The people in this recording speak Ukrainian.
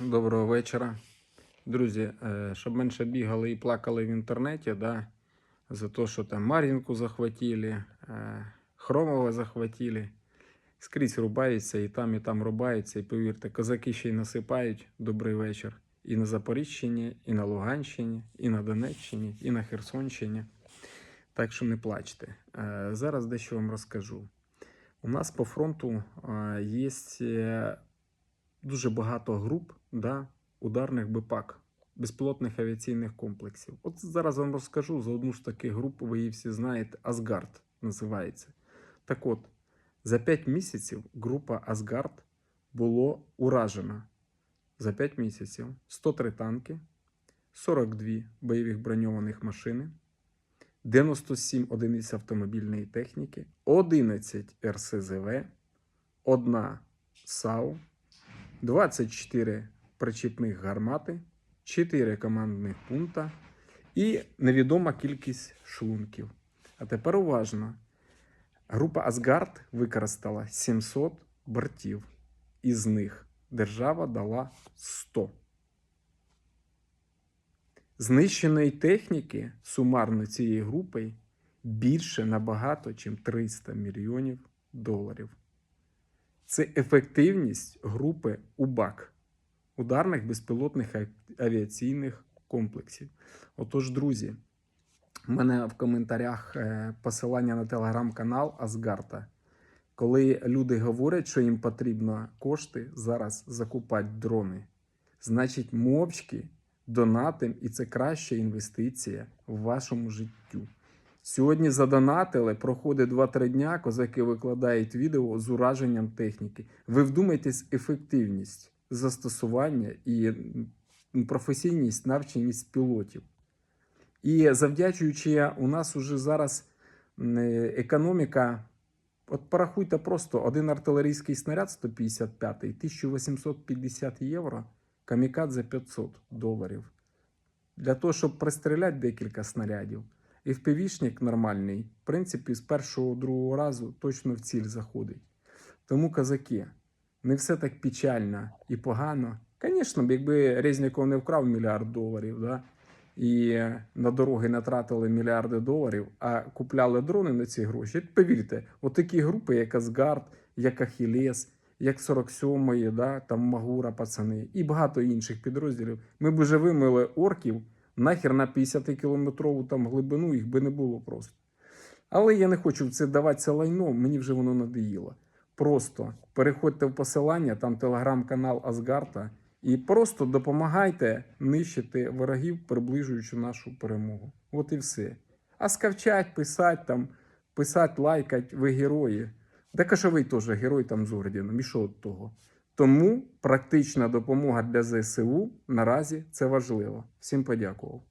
Доброго вечора. Друзі, е, щоб менше бігали і плакали в інтернеті, да, за те, що там Мар'їнку захватили, е, Хромова захватили. Скрізь рубаються, і там, і там рубаються. І повірте, козаки ще й насипають. Добрий вечір. І на Запоріжчині, і на Луганщині, і на Донеччині, і на Херсонщині. Так що не плачте. Е, Зараз дещо вам розкажу. У нас по фронту є дуже багато груп да, ударних БПАК, безпілотних авіаційних комплексів. От зараз вам розкажу за одну з таких груп, ви її всі знаєте, Асгард називається. Так от, за 5 місяців група Асгард було уражена. За 5 місяців 103 танки, 42 бойових броньованих машини, 97 одиниць автомобільної техніки, 11 РСЗВ, 1 САУ, 24 причіпних гармати, 4 командних пункта і невідома кількість шлунків. А тепер уважно. Група Асгард використала 700 бортів. Із них держава дала 100. Знищеної техніки сумарно цієї групи більше набагато, ніж 300 мільйонів доларів. Це ефективність групи УБАК ударних безпілотних авіаційних комплексів. Отож, друзі, в мене в коментарях е, посилання на телеграм-канал Асгарта. Коли люди говорять, що їм потрібно кошти зараз закупати дрони, значить мовчки донатим, і це краща інвестиція в вашому життю. Сьогодні задонатили, проходить 2-3 дня, козаки викладають відео з ураженням техніки. Ви вдумайтесь ефективність застосування і професійність, навченість пілотів. І завдячуючи, у нас уже зараз економіка. От порахуйте просто один артилерійський снаряд 155 1850 євро, камікадзе 500 доларів. Для того, щоб пристріляти декілька снарядів. І впівішник нормальний, в принципі, з першого другого разу точно в ціль заходить. Тому, козаки, не все так печально і погано. Звісно, якби Резніков не вкрав мільярд доларів, да, і на дороги натратили мільярди доларів, а купляли дрони на ці гроші. Повірте, от такі групи, як Асгард, як Ахілес, як 47-ї, да, там Магура, пацани, і багато інших підрозділів, ми б вже вимили орків нахер на 50-кілометрову там глибину, їх би не було просто. Але я не хочу це даватися лайно, мені вже воно надоїло. Просто переходьте в посилання, там телеграм-канал Асгарта, і просто допомагайте нищити ворогів, приближуючи нашу перемогу. От і все. А скавчать, писать там, писать, лайкать, ви герої. Так а теж герой там з орденом, і що від того? Тому практична допомога для ЗСУ наразі це важливо. Всім подякував.